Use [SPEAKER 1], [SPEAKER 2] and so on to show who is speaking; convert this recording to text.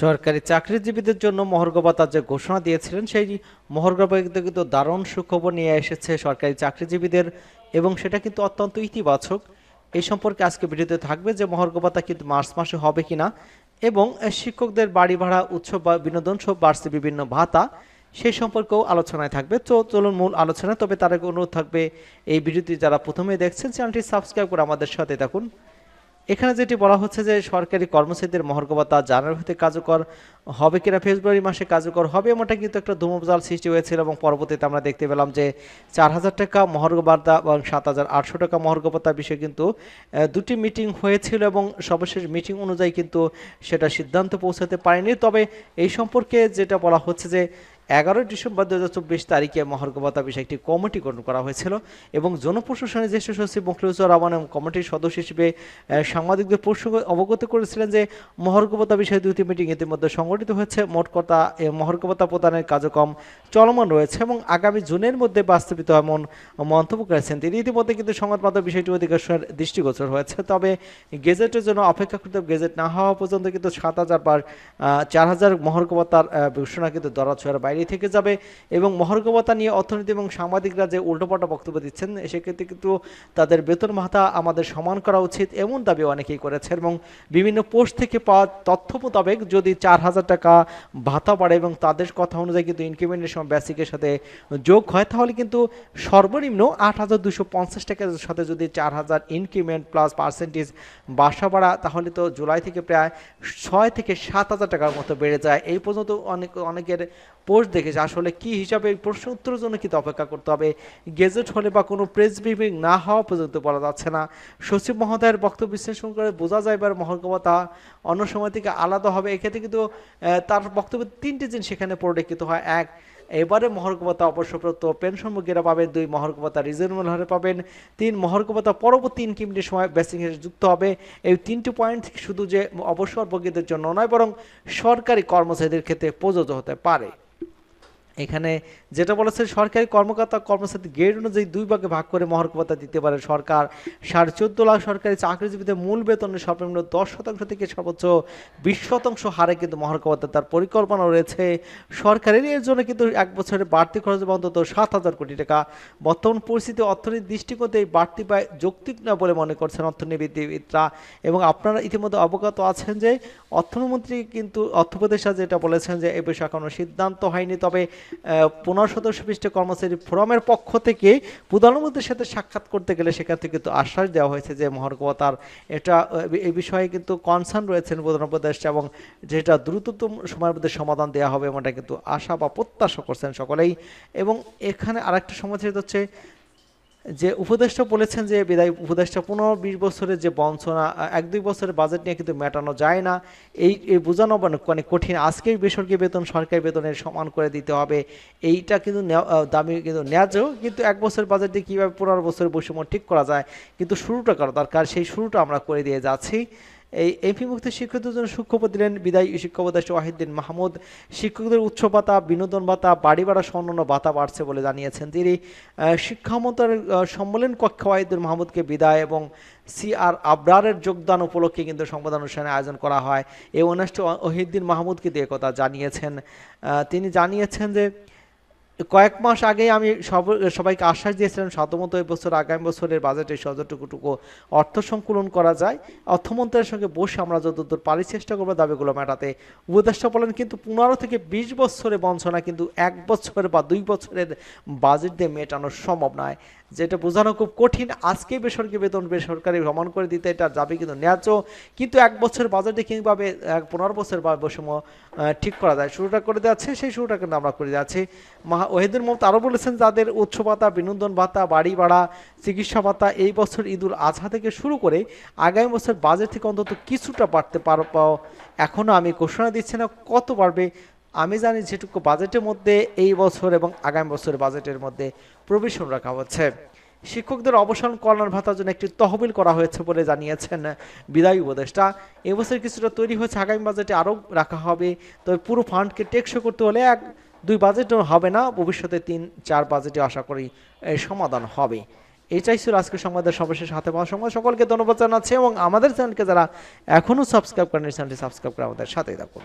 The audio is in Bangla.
[SPEAKER 1] সরকারি চাকরিজীবীদের জন্য মহর্ঘ ভাতা যে ঘোষণা দিয়েছিলেন, সেই মহর্ঘ ভাতা কিন্তু দারুণ সুখবর নিয়ে এসেছে সরকারি চাকরিজীবীদের এবং সেটা কিন্তু অত্যন্ত ইতিবাচক। এই সম্পর্কে আজকে ভিডিওতে থাকবে যে মহর্ঘ ভাতা কিন্তু মার্চ মাসে হবে কিনা এবং শিক্ষকদের বাড়ি ভাড়া, উৎসব বা বিনোদন সব বাড়ছে বিভিন্ন ভাতা, সেই সম্পর্কেও আলোচনায় থাকবে। তো চলুন মূল আলোচনা, তবে তার আগে অনুরোধ থাকবে এই ভিডিওটি যারা প্রথমে দেখছেন, চ্যানেলটি সাবস্ক্রাইব করে আমাদের সাথে থাকুন। এখানে যেটি বলা হচ্ছে যে সরকারি কর্মচারীদের মহর্ঘ ভাতা জানুয়ারি হতে কার্যকর হবে কিনা ফেব্রুয়ারি মাসে কার্যকর হবে এমনটা কিন্তু একটা ধুমজাল সৃষ্টি হয়েছিল এবং পরবর্তীতে আমরা দেখতে পেলাম যে চার হাজার টাকা মহর্ঘ ভাতা এবং সাত হাজার আটশো টাকা মহর্ঘ বিষয়ে কিন্তু দুটি মিটিং হয়েছিল এবং সর্বশেষ মিটিং অনুযায়ী কিন্তু সেটা সিদ্ধান্ত পৌঁছাতে পারেনি। তবে এই সম্পর্কে যেটা বলা হচ্ছে যে এগারোই ডিসেম্বর দু হাজার চব্বিশ তারিখে মহর্ঘ ভাতা বিষয়ে একটি কমিটি গঠন করা হয়েছিল এবং জনপ্রশাসনের জ্যেষ্ঠ সচিব মুখলিজুর রহমান কমিটির সদস্য হিসেবে সাংবাদিকদের প্রসঙ্গ অবগত করেছিলেন যে মহর্ঘ ভাতা বিষয়ে দুটি মিটিং ইতিমধ্যে সংগঠিত হয়েছে। মোট কথা এ প্রদানের কার্যক্রম চলমান রয়েছে এবং আগামী জুনের মধ্যে বাস্তবিত এমন মন্তব্য করেছেন তিনি। ইতিমধ্যে কিন্তু সংবাদ মাধ্যম বিষয়টি অধিকাংশের দৃষ্টিগোচর হয়েছে। তবে গেজেটের জন্য অপেক্ষাকৃত গেজেট না হওয়া পর্যন্ত কিন্তু সাত হাজার বার চার হাজার মহর্ঘ ভাতার আহ, ঘোষণা কিন্তু দরাছোয়ার বাইরে থেকে যাবে এবং মহর্ঘ ভাতা নিয়ে অর্থনীতি এবং সাংবাদিকরা যে উল্টোপাল্টা বক্তব্য দিচ্ছেন, সেক্ষেত্রে কিন্তু তাদের বেতন ভাতা আমাদের সমান করা উচিত এমন দাবি অনেকেই করেছেন এবং বিভিন্ন পোস্ট থেকে পাওয়া তথ্য মোতাবেক যদি চার হাজার টাকা ভাতা বাড়ে এবং তাদের কথা অনুযায়ী কিন্তু ইনক্রিমেন্টের সময় বেসিকের সাথে যোগ হয়, তাহলে কিন্তু সর্বনিম্ন আট হাজার দুশো পঞ্চাশ টাকার সাথে যদি চার হাজার ইনক্রিমেন্ট প্লাস পার্সেন্টেজ বাসা ভাড়া, তাহলে তো জুলাই থেকে প্রায় ছয় থেকে সাত হাজার টাকার মতো বেড়ে যায়। এই পর্যন্ত অনেক, অনেকের পোস্ট দেখেছে আসলে কি হিসাবে প্রশ্ন উত্তরের জন্য কিন্তু অপেক্ষা করতে হবে। গেজেট হলে বা কোনো প্রেস ব্রিফিং না হওয়া পর্যন্ত বলা যাচ্ছে না। সচিব মহোদয়ের বক্তব্য বিশ্লেষণ করে বোঝা যায় এবার মহর্গবতা অন্য সময় থেকে আলাদা হবে। এক্ষেত্রে কিন্তু তার বক্তব্য তিনটি জিনিস সেখানে পরিলক্ষিত হয়। এক, এবারে মহর্গবতা অবসরপ্রাপ্ত পেনশনভোগীরা পাবেন। দুই মহর্গবতা রিজনেবল হারে পাবেন। তিন মহর্গবতা পরবর্তী ইনকিমটির সময় বেসিংয়ে যুক্ত হবে। এই তিনটি পয়েন্ট শুধু যে অবসরভোগীদের জন্য নয়, বরং সরকারি কর্মচারীদের ক্ষেত্রে প্রযোজ্য হতে পারে। এখানে যেটা বলেছে সরকারি কর্মকর্তা কর্মচারী গ্রেড অনুযায়ী দুই ভাগে ভাগ করে মহর্ঘ ভাতা দিতে পারে সরকার। সাড়ে চোদ্দ লাখ সরকারি চাকরিজীবীদের মূল বেতনের সর্বনিম্ন দশ শতাংশ থেকে সর্বোচ্চ বিশ শতাংশ হারে কিন্তু মহর্ঘ ভাতা তার পরিকল্পনা রয়েছে। সরকারের এর জন্য কিন্তু এক বছরের বাড়তি খরচ অন্তত সাত হাজার কোটি টাকা। বর্তমান পরিস্থিতি অর্থনীতির দৃষ্টিকোণে এই বাড়তি ব্যয় যৌক্তিক না বলে মনে করছেন অর্থনীতিবিদরা। এবং আপনারা ইতিমধ্যে অবগত আছেন যে অর্থমন্ত্রী কিন্তু অর্থ উপদেষ্টা যেটা বলেছেন যে এ বিষয়ে কোনো সিদ্ধান্ত হয়নি। তবে পনেরো সদস্য বিশিষ্ট কর্মচারী ফোরামের পক্ষ থেকে প্রধানমন্ত্রীর সাথে সাক্ষাৎ করতে গেলে সেখান থেকে কিন্তু আশ্বাস দেওয়া হয়েছে যে মহার্গবতার এটা, এ এই বিষয়ে কিন্তু কনসার্ন রয়েছেন প্রধান উপদেষ্টা এবং যেটা দ্রুততম সময়ের মধ্যে সমাধান দেওয়া হবে এমনটা কিন্তু আশা বা প্রত্যাশা করছেন সকলেই। এবং এখানে আরেকটা সমস্যা হচ্ছে যে উপদেষ্টা বলেছেন যে বিদায় উপদেষ্টা, পনেরো বিশ বছরের যে বঞ্চনা, এক দুই বছরের বাজেট নিয়ে কিন্তু মেটানো যায় না। এই এই বোঝানো মানে কঠিন। আজকেই বেসরকারি বেতন, সরকারি বেতনের সমান করে দিতে হবে। এইটা কিন্তু দামি কিন্তু ন্যায্য কিন্তু এক বছর বাজেট দিয়ে কীভাবে পনেরো বছরের বৈষম্য ঠিক করা যায়? কিন্তু শুরুটা করা দরকার। সেই শুরুটা আমরা করে দিয়ে যাচ্ছি। এই এমপি মুক্ত শিক্ষকদের জন্য সুখবর দিলেন বিদায়ী শিক্ষক উপদেষ্টা ওয়াহিদ্দিন মাহমুদ। শিক্ষকদের উচ্চ ভাতা বিনোদন ভাতা বাড়ি ভাড়া অন্যান্য ভাতা বাড়ছে বলে জানিয়েছেন তিনি। আহ, শিক্ষা মন্ত্রণালয়ের আহ, সম্মেলন কক্ষে ওয়াহিদুল মাহমুদকে বিদায় এবং সি আর আবরারের যোগদান উপলক্ষে কিন্তু সংবাদ অনুষ্ঠানের আয়োজন করা হয়। এই অনুষ্ঠানে ওহিদ্দিন মাহমুদকে দিয়ে কথা জানিয়েছেন। তিনি জানিয়েছেন যে কয়েক মাস আগেই আমি সব, সবাইকে আশ্বাস দিয়েছিলাম সাধারণত এই বছর, আগামী বছরের বাজেটে যতটুকুটুকু অর্থ সংকুলন করা যায়। অর্থমন্ত্রীর সঙ্গে বসে আমরা যতদূর পারি চেষ্টা করব দাবিগুলো মেটাতে। উপদেষ্টা বলেন, কিন্তু পনেরো থেকে বিশ বছরে বঞ্চনা কিন্তু এক বছর বা দুই বছরের বাজেট দিয়ে মেটানো সম্ভব নয়। যেটা বোঝানো খুব কঠিন। আজকে বেসরকারি বেতন বেসরকারি ভ্রমণ করে দিতে এটা যাবে কিন্তু ন্যায্য। কিন্তু এক বছর বাজেটে কীভাবে, এক পনেরো বছর বা বৈষম্য ঠিক করা যায়। শুরুটা করে যাচ্ছে সেই শুরুটা কিন্তু আমরা করে যাচ্ছি। মহা ওহেদুল মমতা আরও বলেছেন, যাদের উৎস ভাতা, বিনোদন ভাতা, বাড়ি ভাড়া, চিকিৎসা ভাতা, এই বছর ঈদুল আজহা থেকে শুরু করে আগামী বছর বাজেট থেকে অন্তত কিছুটা বাড়তে পারো এখনও আমি ঘোষণা দিচ্ছি না কত বাড়বে। আমি জানি যেটুকু বাজেটের মধ্যে এই বছর এবং আগামী বছরের বাজেটের মধ্যে প্রভিশন রাখা হচ্ছে। শিক্ষকদের অবসর কল্যাণ ভাতার জন্য একটি তহবিল করা হয়েছে বলে জানিয়েছেন বিদায়ী উপদেষ্টা। এবছর কিছুটা তৈরি হয়েছে, আগামী বাজেটে আরও রাখা হবে। তবে পুরো ফান্ডকে টেকসই করতে হলে এক দুই বাজেটও হবে না, ভবিষ্যতে তিন, চার বাজেটে আশা করি সমাধান হবে। এটাই ছিল আজকে সংবাদের সর্বশেষ হাতে পাওয়া সময় সকলকে ধন্যবাদ জানাচ্ছি এবং আমাদের চ্যানেলকে যারা এখনও সাবস্ক্রাইব করেন চ্যানেলটি সাবস্ক্রাইব করে আমাদের সাথেই থাকুন।